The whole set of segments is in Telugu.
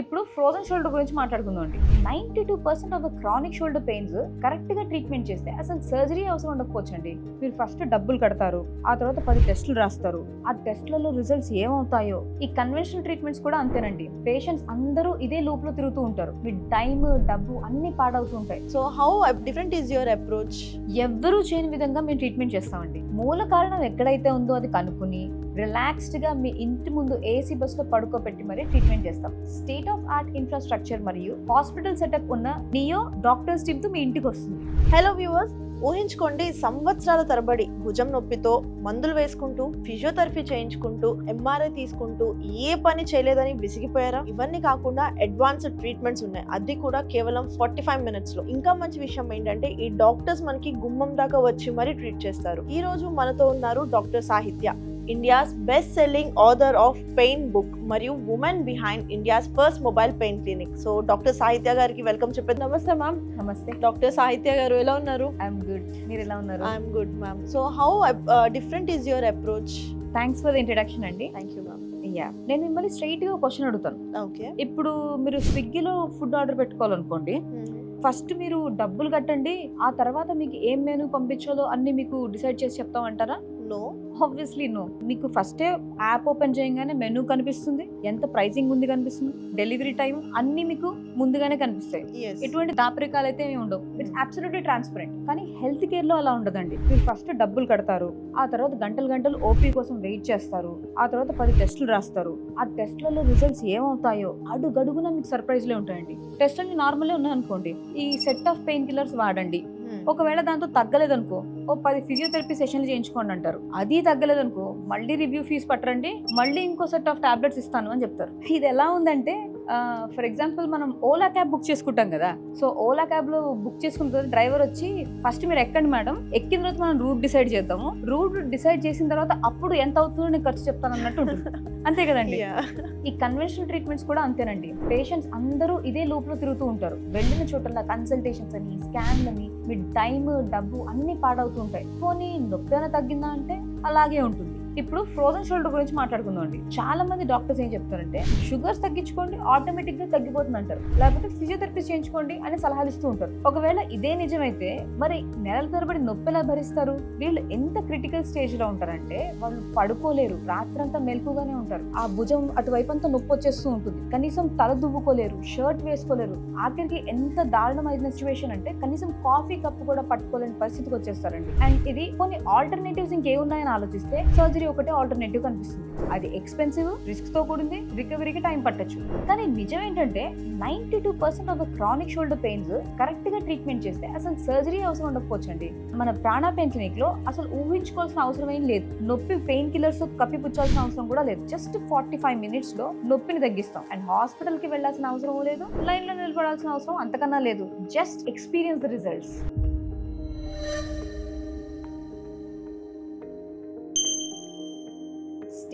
ఇప్పుడు ఫ్రోజన్ షోల్డర్ గురించి మాట్లాడుకుందాం అండి ninety two percent of the chronic shoulder pains కరెక్ట్గా ట్రీట్మెంట్ చేస్తే అసలు సర్జరీ అవసరం ఉండకపోవచ్చండి. మీరు ఫస్ట్ డబ్బులు కడతారు ఆ తర్వాత పది టెస్టులు రాస్తారు. ఆ టెస్ట్లలో రిజల్ట్స్ ఏమవుతాయో ఈ కన్వెన్షనల్ ట్రీట్మెంట్స్ కూడా అంతేనండి. పేషెంట్స్ అందరూ ఇదే లూప్లో తిరుగుతూ ఉంటారు. మీ టైం డబ్బు అన్ని పాడవుతూ ఉంటాయి. So how different is your approach ఎవ్వరూ చేయని విధంగా మేము ట్రీట్మెంట్ చేస్తామండి. మూల కారణం ఎక్కడైతే ఉందో అది కనుక్కుని రిలాక్స్డ్గా మీ ఇంటి ముందు ఏసీ బస్సులో పడుకోబెట్టి మరీ ట్రీట్మెంట్ చేస్తాం. స్టేట్ ఆఫ్ ఆర్ట్ ఇన్ఫ్రాస్ట్రక్చర్ మరియు హాస్పిటల్ సెటప్ ఉన్న నియో డాక్టర్స్ టీమ్తో మీ ఇంటికి వస్తుంది. హలో వ్యూవర్స్ ఊహించుకోండి సంవత్సరాల తరబడి భుజం నొప్పితో మందులు వేసుకుంటూ ఫిజియోథెరపీ చేయించుకుంటూ ఎంఆర్ఐ తీసుకుంటూ ఏ పని చేయలేదని విసిగిపోయారా? ఇవన్నీ కాకుండా అడ్వాన్స్డ్ ట్రీట్మెంట్స్ ఉన్నాయి. అది కూడా కేవలం ఫార్టీ ఫైవ్ మినిట్స్లో ఇంకా మంచి విషయం ఏంటంటే ఈ డాక్టర్స్ మనకి గుమ్మం దాకా వచ్చి మరీ ట్రీట్ చేస్తారు. ఈ రోజు మనతో ఉన్నారు doctor Sahitya. India's best selling author of pain book మరియు women behind India's first mobile pain clinic so doctor Sahitya గారికి వెల్కమ్ చెప్పేది. నమస్తే మ్యామ్ నమస్తే. డాక్టర్ సాహిత్య గారు ఎలా ఉన్నారు? ఐఎమ్ గుడ్ మీరు ఎలా ఉన్నారు? I'm good ma'am so how different is your approach thanks for the introduction అండి. థ్యాంక్ యూ మ్యామ్ యా నేను మిమ్మల్ని స్ట్రైట్గా క్వశ్చన్ అడుగుతాను. ఓకే ఇప్పుడు మీరు స్విగ్గీలో ఫుడ్ ఆర్డర్ పెట్టుకోవాలనుకోండి ఫస్ట్ మీరు డబ్బులు కట్టండి ఆ తర్వాత మీకు ఏం మెనూ పంపించాలో అన్ని మీకు డిసైడ్ చేసి చెప్తామంటారా? నో ఆబ్వియస్లీ నో మీకు ఫస్టే యాప్ ఓపెన్ చేయగానే మెనూ కనిపిస్తుంది. ఎంత ప్రైసింగ్ ఉంది కనిపిస్తుంది. డెలివరీ టైం అన్ని మీకు ముందుగానే కనిపిస్తాయి. ఎటువంటి దాపరికాలు అయితే ఏమి ఉండవు. ఇట్స్ అబ్సల్యూట్లీ ట్రాన్స్పరెంట్ కానీ హెల్త్ కేర్లో అలా ఉండదండి. మీరు ఫస్ట్ డబ్బులు కడతారు. ఆ తర్వాత గంటలు గంటలు ఓపీ కోసం వెయిట్ చేస్తారు. ఆ తర్వాత పది టెస్టులు రాస్తారు. ఆ టెస్ట్లలో రిజల్ట్స్ ఏమవుతాయో అడుగడుగున మీకు సర్ప్రైజ్ లే ఉంటాయండి. టెస్ట్ అన్ని నార్మలే ఉన్నాయనుకోండి. ఈ సెట్ ఆఫ్ పెయిన్ కిల్లర్స్ వాడండి. Hmm. ఒకవేళ దాంతో తగ్గలేదనుకో ఓ పది ఫిజియోథెరపీ సెషన్లు చేయించుకోండి అంటారు. అది తగ్గలేదనుకో మళ్ళీ రివ్యూ ఫీజు పట్టరండి మళ్ళీ ఇంకో సెట్ ఆఫ్ టాబ్లెట్స్ ఇస్తాను అని చెప్తారు. ఇది ఎలా ఉందంటే ఫర్ ఎగ్జాంపుల్ మనం ఓలా క్యాబ్ బుక్ చేసుకుంటాం కదా. సో ఓలా క్యాబ్లో బుక్ చేసుకున్న తర్వాత డ్రైవర్ వచ్చి ఫస్ట్ మీరు ఎక్కండి మేడం. ఎక్కిన తర్వాత మనం రూట్ డిసైడ్ చేద్దాము. రూట్ డిసైడ్ చేసిన తర్వాత అప్పుడు ఎంత అవుతుందో నేను ఖర్చు చెప్తాను అన్నట్టు ఉంటుంది. అంతే కదండి. ఈ కన్వెన్షనల్ ట్రీట్మెంట్స్ కూడా అంతేనండి. పేషెంట్స్ అందరూ ఇదే లూప్లో తిరుగుతూ ఉంటారు. వెళ్ళిన చోటల కన్సల్టేషన్స్ అని స్కాన్ అని మీ టైం డబ్బు అన్ని పాడవుతూ ఉంటాయి. పోనీ నొప్పి తగ్గిందా అంటే అలాగే ఉంటుంది. ఇప్పుడు ఫ్రోజన్ షోల్డర్ గురించి మాట్లాడుకుందాం అండి చాలా మంది డాక్టర్స్ ఏం చెప్తారంటే షుగర్స్ తగ్గించుకోండి ఆటోమేటిక్గా తగ్గిపోతుంది అంటారు లేకపోతే ఫిజియోథెరపీ చేయించుకోండి అని సలహాలు ఇస్తూ ఉంటారు. ఒకవేళ ఇదే నిజమైతే మరి నెలల తరబడి నొప్పి ఎలా భరిస్తారు? వీళ్ళు ఎంత క్రిటికల్ స్టేజ్లో ఉంటారంటే వాళ్ళు పడుకోలేరు. రాత్రంతా మెలకుగానే ఉంటారు. ఆ భుజం అటువైపు అంతా నొప్పి వచ్చేస్తూ ఉంటుంది. కనీసం తల దువ్వుకోలేరు షర్ట్ వేసుకోలేరు. ఆఖరికి ఎంత దారుణమైన సిచ్యువేషన్ అంటే కనీసం కాఫీ కప్పు కూడా పట్టుకోలేని పరిస్థితికి వచ్చేస్తారండి. అండ్ ఇది కొన్ని ఆల్టర్నేటివ్స్ ఇంకేమున్నాయని ఆలోచిస్తే సర్జరీ ఒకటే ఆల్టర్నేటివ్ కనిపిస్తుంది. అది ఎక్స్పెన్సివ్ రిస్క్తో కూడింది రికవరీకి టైం పట్టొచ్చు. కానీ నిజం ఏంటంటే ninety two percent of chronic shoulder pains కరెక్ట్గా ట్రీట్మెంట్ చేస్తే అసలు సర్జరీ అవసరం ఉండకపోవచ్చండి. మన ప్రాణ పెయిన్ క్లినిక్లో అసలు ఊహించుకోవాల్సిన అవసరం ఏం లేదు. నొప్పి పెయిన్ కిల్లర్స్ కప్పిపుచ్చాల్సిన అవసరం కూడా లేదు. జస్ట్ ఫార్టీ ఫైవ్ మినిట్స్లో నొప్పిని తగ్గిస్తాం. అండ్ హాస్పిటల్కి వెళ్ళాల్సిన అవసరం లేదు. లైన్లో నిలబడాల్సిన అవసరం అంతకన్నా లేదు. Just experience the results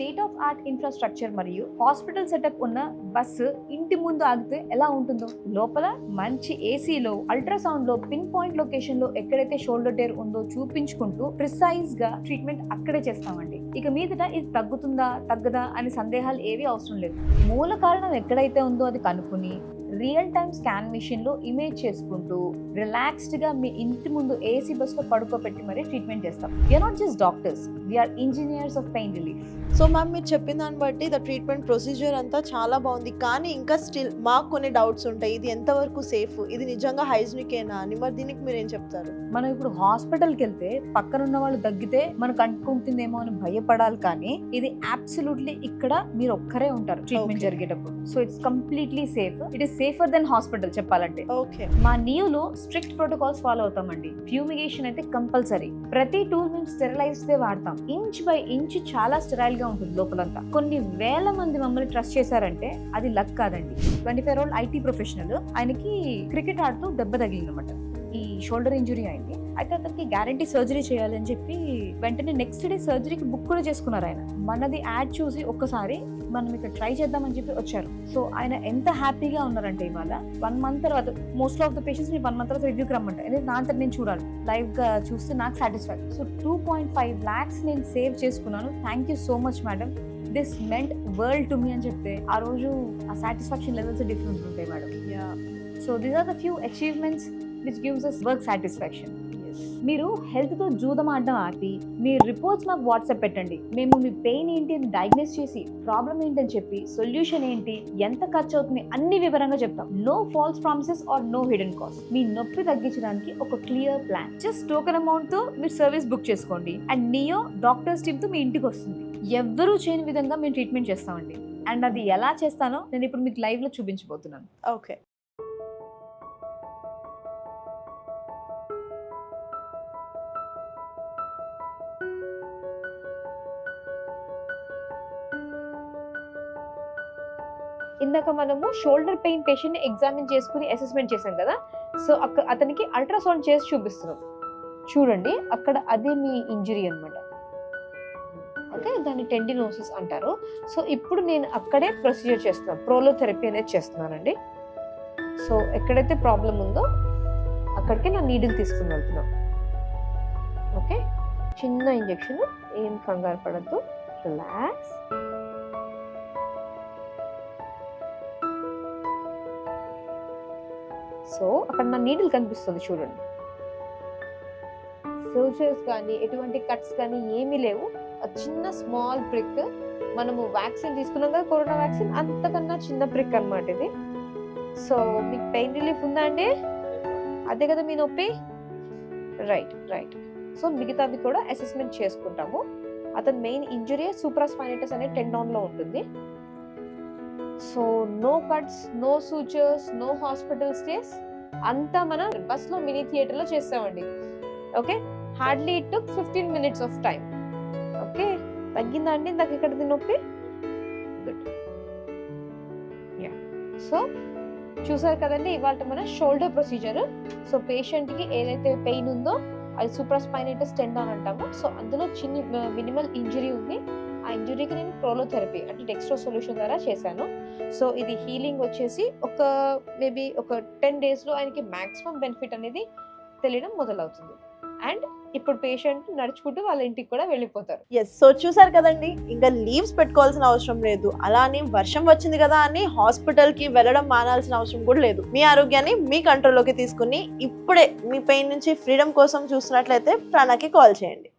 state of art infrastructure మరియు హాస్పిటల్ సెటప్ ఉన్న బస్సు ఇంటి ముందు ఆగితే ఎలా ఉంటుందో? లోపల మంచి ఏసీలో అల్ట్రాసౌండ్లో పిన్ పాయింట్ లొకేషన్లో ఎక్కడైతే షోల్డర్ టేర్ ఉందో చూపించుకుంటూ ప్రిసైజ్గా ట్రీట్మెంట్ అక్కడే చేస్తామండి. ఇక మీదట ఇది తగ్గుతుందా తగ్గదా అనే సందేహాలు ఏవి అవసరం లేదు. మూల కారణం ఎక్కడైతే ఉందో అది కనుక్కుని రియల్ టైమ్ స్కాన్ మిషన్లో ఇమేజ్ చేసుకుంటూ రిలాక్స్డ్గా మీ ఇంటి ముందు ఏసీ బస్లో పడుకోబెట్టి మరీ ట్రీట్మెంట్ చేస్తాం. You're not just doctors we're engineers of pain relief so ma'am మీరు చెప్పిన దాన్ని బట్టి ద ట్రీట్మెంట్ ప్రొసీజర్ అంతా చాలా బాగుంది. కానీ ఇంకా స్టిల్ మాకు కొన్ని డౌట్స్ ఉంటాయి. ఇది ఎంతవరకు సేఫ్ ఇది నిజంగా హైజీనికేనా అని. మరి దీనికి మీరు ఏం చెప్తారు? మనం ఇప్పుడు హాస్పిటల్కి వెళ్తే పక్కన ఉన్న వాళ్ళు తగ్గితే మనకు అంటుకుంటుందేమో అని భయపడాలి కానీ ఇది అబ్సల్యూట్లీ ఇక్కడ మీరు ఒక్కరే ఉంటారు ట్రీట్మెంట్. జరిగేటప్పుడు. So it's completely safe it is safer than hospital చెప్పాలంటే. ఓకే మా నియోలో స్ట్రిక్ట్ ప్రోటోకాల్స్ ఫాలో అవుతామండి. ఫ్యూమిగేషన్ అయితే కంపల్సరీ ప్రతి టూల్ మేము స్టెరిలైజ్ దే వాడతాం. ఇంచ్ బై ఇంచ్ చాలా స్టెరైల్గా ఉంటుంది లోపలంతా. కొన్ని వేల మంది మమ్మల్ని ట్రస్ట్ చేశారంటే అది లక్ కాదండి. Twenty five old IT professional ఆయనకి క్రికెట్ ఆడుతూ దెబ్బ తగిలిందన్నమాట ఈ షోల్డర్ ఇంజురీ అయింది. అయితే అతనికి గ్యారంటీ సర్జరీ చేయాలి అని చెప్పి వెంటనే నెక్స్ట్ డే సర్జరీకి బుక్ కూడా చేసుకున్నారు ఆయన. మనది యాడ్ చూసి ఒక్కసారి మనం ఇక్కడ ట్రై చేద్దామని చెప్పి వచ్చారు. సో ఆయన ఎంత హ్యాపీగా ఉన్నారంటే ఇవాళ వన్ మంత్ తర్వాత most of the patients one month తర్వాత రివ్యూకి రమ్మంటారు. ఎందుకంటే నా అంతా నేను చూడాలి. లైవ్గా చూస్తే నాకు satisfy so two point five lakhs నేను సేవ్ చేసుకున్నాను. Thank you so much madam this meant world to me అని చెప్తే ఆ రోజు ఆ సాటిస్ఫాక్షన్ లెవెల్స్ డిఫరెంట్ ఉంటాయి madam so these are the few achievements which gives us work satisfaction మీరు హెల్త్తో జూదం ఆడడం ఆపి మీ రిపోర్ట్స్ మాకు వాట్సాప్ పెట్టండి. మేము మీ పెయిన్ ఏంటి అని డయాగ్నోస్ చేసి ప్రాబ్లం ఏంటని చెప్పి సొల్యూషన్ ఏంటి ఎంత ఖర్చు అవుతుంది అన్ని వివరంగా చెప్తాం. No false promises or no hidden cost మీ నొప్పి తగ్గించడానికి ఒక క్లియర్ ప్లాన్. జస్ట్ టోకెన్ అమౌంట్తో మీరు సర్వీస్ బుక్ చేసుకోండి. అండ్ నియో డాక్టర్స్ టీమ్తో మీ ఇంటికి వస్తుంది. ఎవ్వరూ చేయని విధంగా మేము ట్రీట్మెంట్ చేస్తామండి. అండ్ అది ఎలా చేస్తానో నేను ఇప్పుడు మీకు లైవ్లో చూపించబోతున్నాను. ఓకే. ఇందాక మనము షోల్డర్ పెయిన్ పేషెంట్ ఎగ్జామిన్ చేసుకుని అసెస్మెంట్ చేసాం కదా? సో అక్కడ అతనికి అల్ట్రాసౌండ్ చేసి చూపిస్తున్నాం. చూడండి అక్కడ అదే మీ ఇంజురీ అనమాట ఓకే దాన్ని టెండినోసిస్ అంటారు. సో ఇప్పుడు నేను అక్కడే ప్రొసీజర్ చేస్తున్నాను ప్రోలోథెరపీ అనేది చేస్తున్నానండి. సో ఎక్కడైతే ప్రాబ్లం ఉందో అక్కడికి నా నీడిల్ తీసుకుని వెళ్తున్నాం. ఓకే చిన్న ఇంజెక్షన్ ఏం కంగారు పడద్దు. రిలాక్స్ సో అక్కడ నా నీడిల్ కనిపిస్తుంది చూడండి. సోచర్స్ కానీ ఎటువంటి కట్స్ కానీ ఏమీ లేవు. ఆ చిన్న స్మాల్ బ్రిక్ మనము వ్యాక్సిన్ తీసుకున్నాం కదా కరోనా వ్యాక్సిన్ అంతకన్నా చిన్న బ్రిక్ అన్నమాట ఇది. సో మీకు పెయిన్ రిలీఫ్ ఉందా అండి? అదే కదా మీ నొప్పి? రైట్ రైట్ సో మిగతాది కూడా అసెస్మెంట్ చేసుకుంటాము. అతని మెయిన్ ఇంజరీ సూప్రాస్పైనటస్ అనే టెండాన్లో ఉంటుంది. So no cuts no sutures no hospital stays అంతా మనం బస్లో మినీ థియేటర్లో చేస్తామండి. Okay hardly it took fifteen minutes of time okay తగ్గిందా అండి ఇందాక ఇక్కడ నొప్పి? గుడ్ యా సో చూసారు కదండి ఇవాళ మన షోల్డర్ ప్రొసీజర్ సో పేషెంట్కి ఏదైతే పెయిన్ ఉందో అది సూప్రాస్పైనైటిస్ టెండాన్ అంటాము. సో అందులో చిన్న మినిమల్ ఇంజరీ ఉంది. ఆ ఇంజురీకి నేను ప్రోలోథెరపీ అంటే డెక్స్ట్రో సొల్యూషన్ ద్వారా చేశాను. సో ఇది హీలింగ్ వచ్చేసి ఒక మేబీ ఒక టెన్ డేస్లో ఆయనకి మ్యాక్సిమం బెనిఫిట్ అనేది తెలియడం మొదలవుతుంది. అండ్ ఇప్పుడు పేషెంట్ నడుచుకుంటూ వాళ్ళ ఇంటికి కూడా వెళ్ళిపోతారు. ఎస్ సో చూసారు కదండి ఇంకా లీవ్స్ పెట్టుకోవాల్సిన అవసరం లేదు. అలానే వర్షం వచ్చింది కదా అని హాస్పిటల్కి వెళ్ళడం మానాల్సిన అవసరం కూడా లేదు. మీ ఆరోగ్యాన్ని మీ కంట్రోల్లోకి తీసుకుని ఇప్పుడే మీ పెయిన్ నుంచి ఫ్రీడమ్ కోసం చూస్తున్నట్లయితే ప్రాణాకి కాల్ చేయండి.